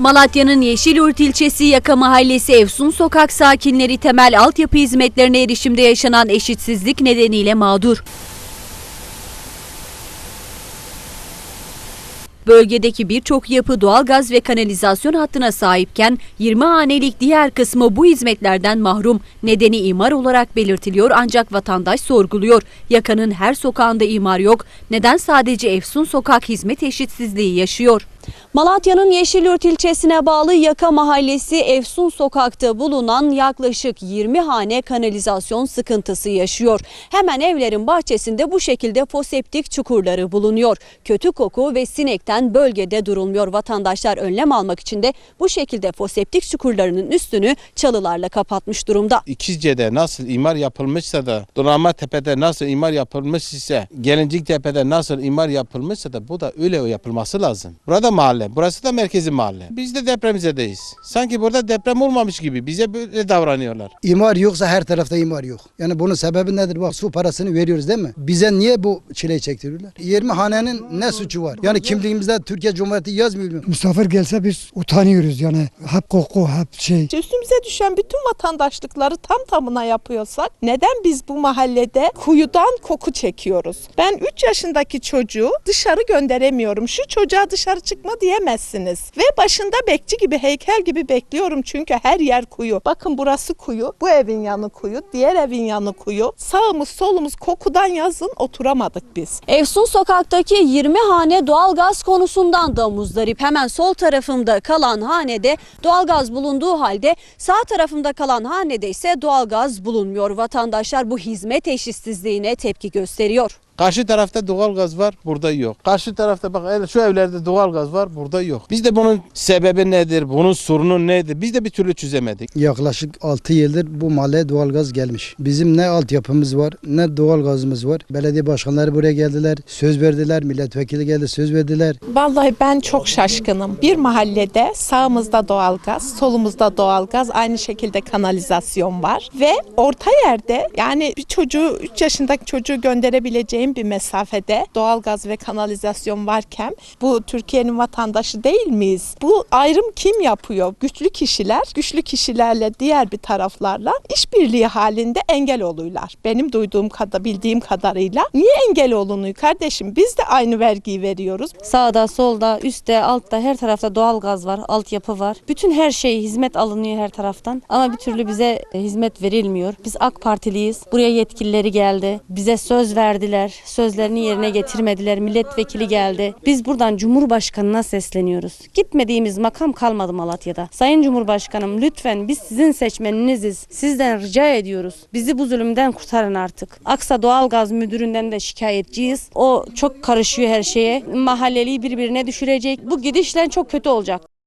Malatya'nın Yeşilyurt ilçesi Yaka Mahallesi Efsun Sokak sakinleri temel altyapı hizmetlerine erişimde yaşanan eşitsizlik nedeniyle mağdur. Bölgedeki birçok yapı doğalgaz ve kanalizasyon hattına sahipken 20 hanelik diğer kısmı bu hizmetlerden mahrum. Nedeni imar olarak belirtiliyor ancak vatandaş sorguluyor. Yakanın her sokağında imar yok. Neden sadece Efsun Sokak hizmet eşitsizliği yaşıyor? Malatya'nın Yeşilyurt ilçesine bağlı Yaka Mahallesi Efsun Sokak'ta bulunan yaklaşık 20 hane kanalizasyon sıkıntısı yaşıyor. Hemen evlerin bahçesinde bu şekilde foseptik çukurları bulunuyor. Kötü koku ve sinekten bölgede durulmuyor. Vatandaşlar önlem almak için de bu şekilde foseptik çukurlarının üstünü çalılarla kapatmış durumda. İkizce'de nasıl imar yapılmışsa da Dolama Tepe'de nasıl imar yapılmış ise Gelincik Tepe'de nasıl imar yapılmışsa da bu da öyle yapılması lazım. Burada mahalle, burası da merkezi mahalle. Biz de depremizedeyiz. Sanki burada deprem olmamış gibi bize böyle davranıyorlar. İmar yoksa her tarafta imar yok. Yani bunun sebebi nedir? Bak su parasını veriyoruz değil mi? Bize niye bu çileyi çektiriyorlar? 20 hanenin ne suçu var? Yani kimliğimizde Türkiye Cumhuriyeti yazmıyor mu? Misafir gelse biz utanıyoruz yani. Hep koku, hep şey. Üstümüze düşen bütün vatandaşlıkları tam tamına yapıyorsak neden biz bu mahallede kuyudan koku çekiyoruz? Ben 3 yaşındaki çocuğu dışarı gönderemiyorum. Şu çocuğa dışarı çıkma diyemezsiniz. Ve başında bekçi gibi heykel gibi bekliyorum çünkü her yer kuyu. Bakın burası kuyu, bu evin yanı kuyu, diğer evin yanı kuyu. Sağımız solumuz kokudan yazın oturamadık biz. Efsun Sokak'taki 20 hane doğalgaz konusundan da muzdarip. Hemen sol tarafımda kalan hanede doğalgaz bulunduğu halde sağ tarafımda kalan hanede ise doğalgaz bulunmuyor. Vatandaşlar bu hizmet eşitsizliğine tepki gösteriyor. Karşı tarafta doğalgaz var, burada yok. Karşı tarafta bak şu evlerde doğalgaz var, burada yok. Biz de bunun sebebi nedir, bunun sorunu nedir? Biz de bir türlü çözemedik. Yaklaşık 6 yıldır bu mahalleye doğalgaz gelmiş. Bizim ne altyapımız var ne doğalgazımız var. Belediye başkanları buraya geldiler. Söz verdiler. Milletvekili geldi söz verdiler. Vallahi ben çok şaşkınım. Bir mahallede sağımızda doğalgaz, solumuzda doğalgaz, aynı şekilde kanalizasyon var ve orta yerde yani bir çocuğu 3 yaşındaki çocuğu gönderebileceğim bir mesafede doğalgaz ve kanalizasyon varken bu Türkiye'nin vatandaşı değil miyiz? Bu ayrım kim yapıyor? Güçlü kişiler, güçlü kişilerle diğer bir taraflarla işbirliği halinde engel oluyorlar. Benim duyduğum kadar, bildiğim kadarıyla. Niye engel olunuyor kardeşim? Biz de aynı vergiyi veriyoruz. Sağda, solda, üstte, altta her tarafta doğalgaz var, altyapı var. Bütün her şey hizmet alınıyor her taraftan ama bir türlü bize e, hizmet verilmiyor. Biz AK Partiliyiz. Buraya yetkilileri geldi. Bize söz verdiler. Sözlerini yerine getirmediler. Milletvekili geldi. Biz buradan Cumhurbaşkanına sesleniyoruz. Gitmediğimiz makam kalmadı Malatya'da. Sayın Cumhurbaşkanım lütfen biz sizin seçmeniniziz. Sizden rica ediyoruz. Bizi bu zulümden kurtarın artık. Aksa Doğalgaz Müdürü'nden de şikayetçiyiz. O çok karışıyor her şeye. Mahalleliyi birbirine düşürecek. Bu gidişle çok kötü olacak.